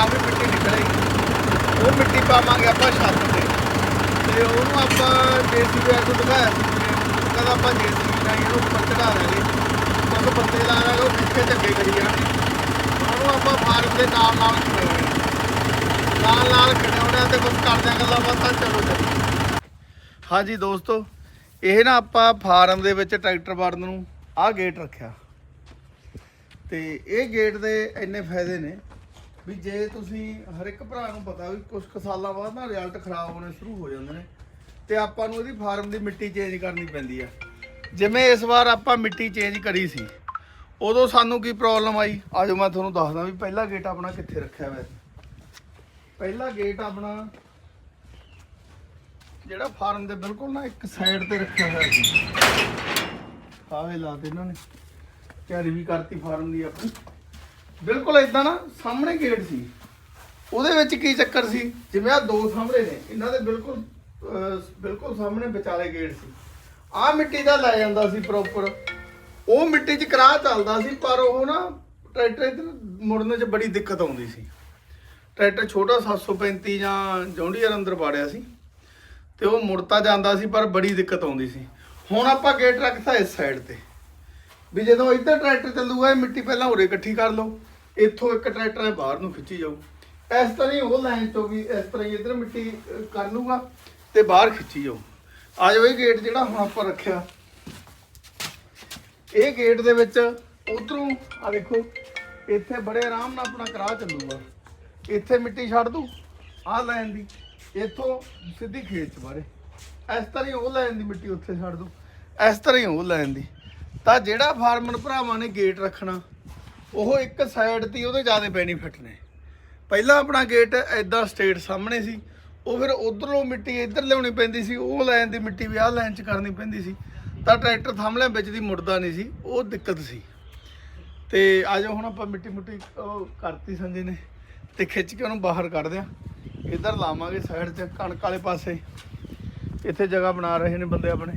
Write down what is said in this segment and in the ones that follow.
ਕਾਫੀ ਮਿੱਟੀ ਨਿਕਲੇਗੀ। ਉਹ ਮਿੱਟੀ ਪਾਵਾਂਗੇ ਆਪਾਂ ਛੱਤ ਤੇ। ਤੇ ਉਹਨੂੰ ਆਪਾਂ ਜੇਸੀਬੀ ਨੂੰ ਦਿਖਾਇਆ ਸੀ। ਜਿਵੇਂ ਆਪਾਂ ਜੇਸੀਬੀ ਨਾਲ ਹੀ ਇਹਨੂੰ ਉੱਪਰ ਚੜਾ ਦਾਂਗੇ। ਕਿਉਂਕਿ ਬੰਦੇ ਲਾ ਲਾਂਗੇ ਉਹ ਖਿੱਚ ਕੇ ਚੱਕੇ ਕਰੀ ਜਾਣਗੇ। ਉਹਨੂੰ ਆਪਾਂ ਫਾਰਮ ਦੇ ਨਾਲ ਨਾਲ ਖੜਾਉਣੇ ਨਾਲ ਨਾਲ ਖੜਾਉਣੇ ਤੇ ਕੁਝ ਕਰਦੇ ਗੱਲਾਂ ਬਾਤਾਂ ਚਲੋ ਚੱਲੀ। ਹਾਂਜੀ ਦੋਸਤੋ, ਇਹ ਨਾ ਆਪਾਂ ਫਾਰਮ ਦੇ ਵਿੱਚ ਟਰੈਕਟਰ ਵੜਨ ਨੂੰ ਆਹ ਗੇਟ ਰੱਖਿਆ। ਤੇ ਇਹ ਗੇਟ ਦੇ ਇੰਨੇ ਫਾਇਦੇ ਨੇ ਵੀ ਜੇ ਤੁਸੀਂ ਹਰ ਇੱਕ ਭਰਾ ਨੂੰ ਪਤਾ ਵੀ ਕੁਝ ਕੁ ਸਾਲਾਂ ਬਾਅਦ ਨਾ ਰਿਜ਼ਲਟ ਖਰਾਬ ਹੋਣੇ ਸ਼ੁਰੂ ਹੋ ਜਾਂਦੇ ਨੇ, ਤੇ ਆਪਾਂ ਨੂੰ ਇਹਦੀ ਫਾਰਮ ਦੀ ਮਿੱਟੀ ਚੇਂਜ ਕਰਨੀ ਪੈਂਦੀ ਆ। ਜਿਵੇਂ ਇਸ ਵਾਰ ਆਪਾਂ ਮਿੱਟੀ ਚੇਂਜ ਕਰੀ ਸੀ, ਉਦੋਂ ਸਾਨੂੰ ਕੀ ਪ੍ਰੋਬਲਮ ਆਈ? ਆਜੋ ਮੈਂ ਤੁਹਾਨੂੰ ਦੱਸਦਾ ਵੀ ਪਹਿਲਾ ਗੇਟ ਆਪਣਾ ਕਿੱਥੇ ਰੱਖਿਆ ਹੋਇਆ ਸੀ। ਪਹਿਲਾ ਗੇਟ ਆਪਣਾ ਜਿਹੜਾ ਫਾਰਮ ਦੇ ਬਿਲਕੁਲ ਨਾ ਇੱਕ ਸਾਈਡ ਤੇ ਰੱਖਿਆ ਹੋਇਆ ਸੀ। ਆਵੇ ਲਾ ਇਹਨਾਂ ਨੇ। ਤਿਆਰੀ ਵੀ ਕਰਤੀ ਫਾਰਮ ਦੀ ਆਪਣੀ। ਬਿਲਕੁਲ ਇਦਾਂ ਨਾ ਸਾਹਮਣੇ ਗੇਟ ਸੀ। ਉਹਦੇ ਵਿੱਚ ਕੀ ਚੱਕਰ ਸੀ? ਜਿਵੇਂ ਆ ਦੋ ਸਾਹਮਣੇ ਨੇ, ਇਹਨਾਂ ਦੇ ਬਿਲਕੁਲ ਬਿਲਕੁਲ ਸਾਹਮਣੇ ਵਿਚਾਲੇ ਗੇਟ ਸੀ। ਆਹ ਮਿੱਟੀ ਦਾ ਲੈ ਜਾਂਦਾ ਸੀ ਪ੍ਰੋਪਰ ਉਹ ਮਿੱਟੀ 'ਚ ਕਰਾਹ ਚੱਲਦਾ ਸੀ, ਪਰ ਉਹ ਨਾ ਟਰੈਕਟਰ ਇੱਧਰ ਮੁੜਨ 'ਚ ਬੜੀ ਦਿੱਕਤ ਆਉਂਦੀ ਸੀ। ਟਰੈਕਟਰ ਛੋਟਾ 735 ਜਾਂ ਜੌਂਡੀਅਰ ਅੰਦਰ ਵਾੜਿਆ ਸੀ ਤੇ ਉਹ ਮੁੜਤਾ ਜਾਂਦਾ ਸੀ, ਪਰ ਬੜੀ ਦਿੱਕਤ ਆਉਂਦੀ ਸੀ। ਹੁਣ ਆਪਾਂ ਗੇਟ ਰੱਖਤਾ ਇਸ ਸਾਈਡ ਤੇ। ਵੀ ਜਦੋਂ ਇੱਧਰ ਟਰੈਕਟਰ ਚੱਲੂਗਾ, ਇਹ ਮਿੱਟੀ ਪਹਿਲਾਂ ਉਰੇ ਇਕੱਠੀ ਕਰ ਲਓ। ਇੱਥੋਂ ਇੱਕ ਟਰੈਕਟਰ ਹੈ, ਬਾਹਰ ਨੂੰ ਖਿੱਚੀ ਜਾਊ। ਇਸ ਤਰ੍ਹਾਂ ਹੀ ਉਹ ਲਾਈਨ ਤੋਂ ਵੀ ਇਸ ਤਰ੍ਹਾਂ ਹੀ ਇੱਧਰ ਮਿੱਟੀ ਕਰ ਲੂਗਾ ਤੇ ਬਾਹਰ ਖਿੱਚੀ ਜਾਊ। ਆ ਜਾਓ ਇਹ ਗੇਟ ਜਿਹੜਾ ਹੁਣ ਆਪਾਂ ਰੱਖਿਆ। ਇਹ ਗੇਟ ਦੇ ਵਿੱਚ ਉਧਰੋਂ ਆ ਦੇਖੋ, ਇੱਥੇ ਬੜੇ ਆਰਾਮ ਨਾਲ ਆਪਣਾ ਕਰਾਹ ਚੱਲੂਗਾ। ਇੱਥੇ ਮਿੱਟੀ ਛੱਡ ਦੂ ਆਹ ਲਾਈਨ ਦੀ, ਇੱਥੋਂ ਸਿੱਧੀ ਖੇਤ ਚ ਬਾਰੇ ਇਸ ਤਰ੍ਹਾਂ ਹੀ ਉਹ ਲਾਈਨ ਦੀ ਮਿੱਟੀ ਉੱਥੇ ਛੱਡ ਦੂ ਇਸ ਤਰ੍ਹਾਂ ਹੀ ਉਹ ਲਾਈਨ ਦੀ। ਤਾਂ ਜਿਹੜਾ ਫਾਰਮਰ ਭਰਾਵਾਂ ਨੇ ਗੇਟ ਰੱਖਣਾ ਉਹ ਇੱਕ ਸਾਈਡ ਤੇ ਉਹਦੇ ਜ਼ਿਆਦਾ ਬੈਨੀਫਿਟ ਨੇ। ਪਹਿਲਾਂ ਆਪਣਾ ਗੇਟ ਐਦਾਂ ਸਟੇਟ ਸਾਹਮਣੇ ਸੀ, ਉਹ ਫਿਰ ਉਧਰੋਂ ਮਿੱਟੀ ਇੱਧਰ ਲਿਆਉਣੀ ਪੈਂਦੀ ਸੀ, ਉਹ ਲਾਈਨ ਦੀ ਮਿੱਟੀ ਵੀ ਆਹ ਲਾਈਨ 'ਚ ਕਰਨੀ ਪੈਂਦੀ ਸੀ। ਤਾਂ ਟਰੈਕਟਰ ਥੰਮਲਿਆਂ ਵਿੱਚ ਦੀ ਮੁੜਦਾ ਨਹੀਂ ਸੀ, ਉਹ ਦਿੱਕਤ ਸੀ। ਤੇ ਅੱਜ ਹੁਣ ਆਪਾਂ ਮਿੱਟੀ ਮੁੱਟੀ ਕਰਤੀ ਸੰਜੇ ਨੇ, ਤੇ ਖਿੱਚ ਕੇ ਉਹਨੂੰ ਬਾਹਰ ਕੱਢ ਦਿਆਂ। ਇੱਧਰ ਲਾਵਾਂਗੇ ਸਾਈਡ 'ਚ ਕਣਕ ਵਾਲੇ ਪਾਸੇ। ਇੱਥੇ ਜਗ੍ਹਾ ਬਣਾ ਰਹੇ ਨੇ ਬੰਦੇ ਆਪਣੇ।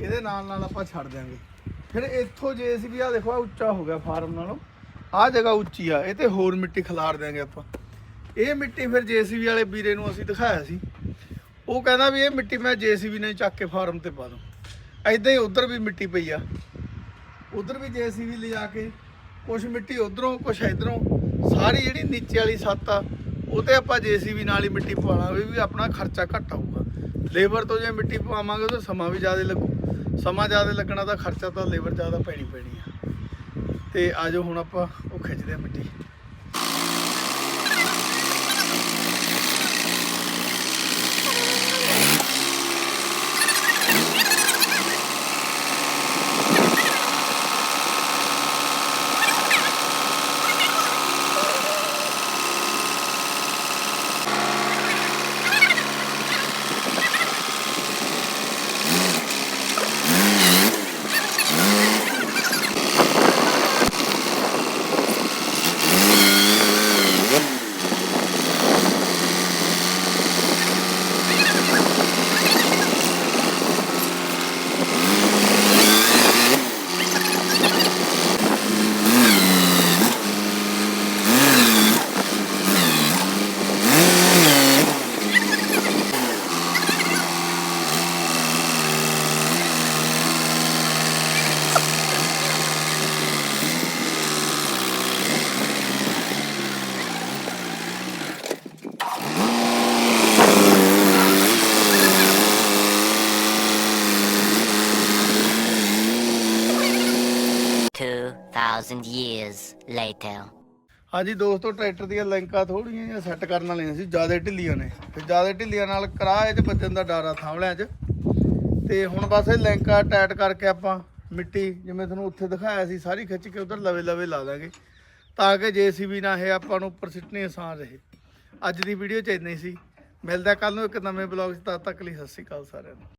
ਇਹਦੇ ਨਾਲ ਨਾਲ ਆਪਾਂ ਛੱਡ ਦਿਆਂਗੇ। ਫਿਰ ਇੱਥੋਂ ਜੇ ਅਸੀਂ ਵੀ ਆ ਦੇਖੋ ਆ ਉੱਚਾ ਹੋ ਗਿਆ ਫਾਰਮ ਨਾਲੋਂ। ਆਹ ਜਗ੍ਹਾ ਉੱਚੀ ਆ, ਇਹ ਤੇ ਹੋਰ ਮਿੱਟੀ ਖਿਲਾਰ ਦਿਆਂਗੇ ਆਪਾਂ। ਇਹ ਮਿੱਟੀ ਫਿਰ ਜੀਸੀਬੀ ਵਾਲੇ ਵੀਰੇ ਨੂੰ ਅਸੀਂ ਦਿਖਾਇਆ ਸੀ। ਉਹ ਕਹਿੰਦਾ ਵੀ ਇਹ ਮਿੱਟੀ ਮੈਂ ਜੀਸੀਬੀ ਨੇ ਚੱਕ ਕੇ ਫਾਰਮ ਤੇ ਪਾ ਦੂੰ। ਐਦਾਂ ਹੀ ਉਧਰ ਵੀ ਮਿੱਟੀ ਪਈ ਆ। ਉਧਰ ਵੀ ਜੀਸੀਬੀ ਲਿਜਾ ਕੇ ਕੁਝ ਮਿੱਟੀ ਉਧਰੋਂ ਕੁਝ ਇਧਰੋਂ। ਸਾਰੀ ਜਿਹੜੀ ਨੀਚੇ ਵਾਲੀ ਛੱਤ ਆ, ਉਹ ਤੇ ਆਪਾਂ ਜੀਸੀਬੀ ਨਾਲ ਹੀ ਮਿੱਟੀ ਪਵਾ ਪਵਾਵਾਂਗੇ ਵੀ ਆਪਣਾ ਖਰਚਾ ਘੱਟ ਆਊਗਾ। ਲੇਬਰ ਤੋਂ ਜੇ ਮਿੱਟੀ ਪਵਾਵਾਂਗੇ ਤਾਂ ਸਮਾਂ ਵੀ ਜ਼ਿਆਦਾ ਲੱਗੂ। ਸਮਾਂ ਜ਼ਿਆਦਾ ਲੱਗਣਾ ਤਾਂ ਖਰਚਾ ਤਾਂ ਲੇਬਰ ਜ਼ਿਆਦਾ ਪੈਣੀ ਪੈਣੀ ਆ। ਤੇ ਆਜੋ ਹੁਣ ਆਪਾਂ, ਉਹ ਖਿੱਚਦੇ ਆ ਮਿੱਟੀ। Two thousand years later. ਹਾਂਜੀ ਦੋਸਤੋ, ਟਰੈਕਟਰ ਦੀਆਂ ਲਿੰਕਾਂ ਥੋੜੀਆਂ ਜਿਹੀਆਂ ਸੈੱਟ ਕਰਨ ਵਾਲੀਆਂ ਸੀ, ਜ਼ਿਆਦਾ ਢਿੱਲੀਆਂ ਨੇ। ਤੇ ਜ਼ਿਆਦਾ ਢਿੱਲੀਆਂ ਨਾਲ ਕਿਰਾਏ 'ਚ ਵੱਜਣ ਦਾ ਡਰ ਥਾਂਵਲਿਆਂ 'ਚ। ਤੇ ਹੁਣ ਬਸ ਇਹ ਲਿੰਕਾਂ ਟਾਈਟ ਕਰਕੇ ਆਪਾਂ ਮਿੱਟੀ, ਜਿਵੇਂ ਤੁਹਾਨੂੰ ਉੱਥੇ ਦਿਖਾਇਆ ਸੀ, ਸਾਰੀ ਖਿੱਚ ਕੇ ਉਧਰ ਲਵੇ ਲਵੇ ਲਾ ਦਾਂਗੇ ਤਾਂ ਕਿ ਜੀਸੀਬੀ ਨਾ ਇਹ ਆਪਾਂ ਨੂੰ ਉੱਪਰ ਸਿੱਟਣੀ ਆਸਾਨ ਰਹੇ। ਅੱਜ ਦੀ ਵੀਡੀਓ 'ਚ ਇੰਨਾ ਹੀ ਸੀ। ਮਿਲਦਾ ਕੱਲ ਨੂੰ ਇੱਕ ਨਵੇਂ ਬਲੌਗ 'ਚ, ਤਦ ਤੱਕ ਲਈ ਸਤਿ ਸ਼੍ਰੀ ਅਕਾਲ ਸਾਰਿਆਂ ਨੂੰ।